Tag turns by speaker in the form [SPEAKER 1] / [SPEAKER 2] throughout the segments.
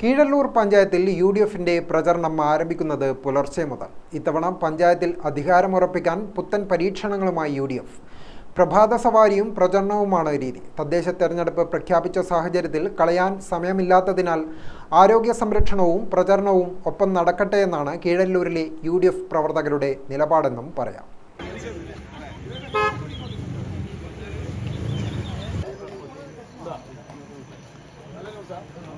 [SPEAKER 1] കീഴല്ലൂർ പഞ്ചായത്തിൽ U D എഫിന്റെ പ്രചരണം ആരംഭിക്കുന്നത് പുലർച്ചെ മുതൽ. ഇത്തവണ പഞ്ചായത്തിൽ അധികാരമുറപ്പിക്കാൻ പുത്തൻ പരീക്ഷണങ്ങളുമായി യു ഡി എഫ് പ്രഭാത സവാരിയും പ്രചരണവുമാണ് രീതി. തദ്ദേശ തെരഞ്ഞെടുപ്പ് പ്രഖ്യാപിച്ച സാഹചര്യത്തിൽ കളയാൻ സമയമില്ലാത്തതിനാൽ ആരോഗ്യ സംരക്ഷണവും പ്രചരണവും ഒപ്പം നടക്കട്ടെ എന്നാണ് കീഴല്ലൂരിലെ യു ഡി എഫ് പ്രവർത്തകരുടെ നിലപാടെന്നും പറയാം.
[SPEAKER 2] അല്ല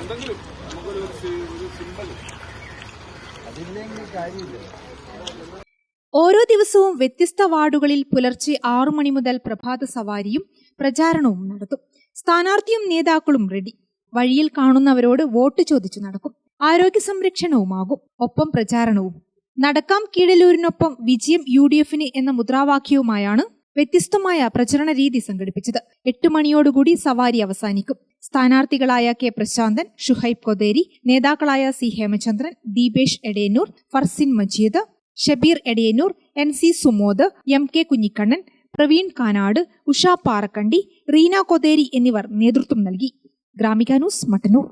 [SPEAKER 2] ഉണ്ട്.
[SPEAKER 3] ഓരോ ദിവസവും വ്യത്യസ്ത വാർഡുകളിൽ പുലർച്ചെ ആറു മണി മുതൽ പ്രഭാത സവാരിയും പ്രചാരണവും നടത്തും. സ്ഥാനാർത്ഥിയും നേതാക്കളും റെഡി വഴിയിൽ കാണുന്നവരോട് വോട്ട് ചോദിച്ചു നടക്കും. ആരോഗ്യ സംരക്ഷണവുമാകും. ഒപ്പം പ്രചാരണവും. നടക്കാം കീഴലൂരിനൊപ്പം വിജയം യു ഡി എഫിന് എന്ന മുദ്രാവാക്യവുമായാണ് വ്യത്യസ്തമായ പ്രചരണ രീതി സംഘടിപ്പിച്ചത്. എട്ട് മണിയോടുകൂടി സവാരി അവസാനിക്കും. സ്ഥാനാർത്ഥികളായ കെ പ്രശാന്തൻ ഷുഹൈബ് കൊതേരി നേതാക്കളായ C Hemachandran Deepesh Edayannur Farsin Majeed Shabeer Edayannur N C Sumod M K Kunhikannan Praveen Kanad Usha Parakkandi Reena Kotheri എന്നിവർ നേതൃത്വം നൽകി. ഗ്രാമിക ന്യൂസ് മട്ടന്നൂർ.